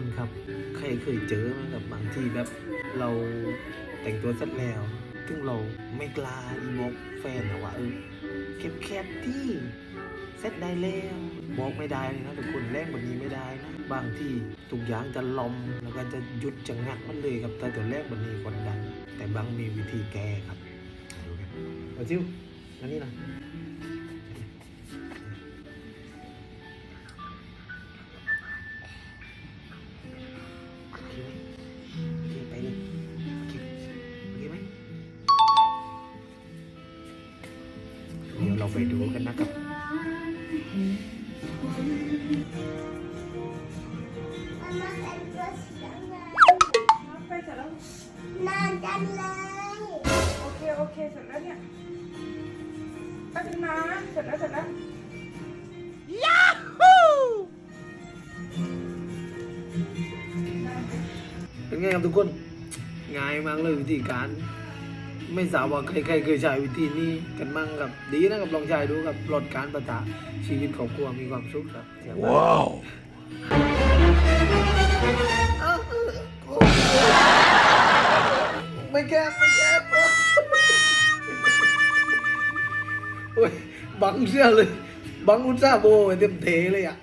คนครับ ใครเคยเจอไหมกับบางที่แบบเราแต่งตัวเสร็จแล้ว ซึ่งเราไม่กล้าอีบอกแฟนนะว่าเออเก็บแคบที่เสร็จได้แล้วบอกไม่ได้เลยนะทุกคนแรกแบบนี้ไม่ได้นะ บางที่ทุกอย่างจะลอมแล้วก็จะหยุดจะงักมันเลยครับแต่ตัวแรกแบบนี้กดดันแต่บางมีวิธีแก้ครับดูกันเอาจิ้วมานี่หนะ เดี๋ยวเราไปดูกันนะครับไปเสร็จแล้วนานจังเลย โอเค โอเค เสร็จแล้วเนี่ยแป๊บนึงนะเสร็จแล้วเสร็จแล้วเป็นไงครับทุกคน ง่ายมากเลยวิธีการ ไม่ทราบว่าใครๆเคยใช้วิธีนี้กันมั่งครับดีนะครับลองใช้ดูครับลดการประทะชีวิตครอบครัวมีความสุขครับเสียงดังว้าวไม่แก้ไม่แก้โอ้ยบังเสื้อเลย บังอุตส่าห์โบไปเต็มเทเลยอะ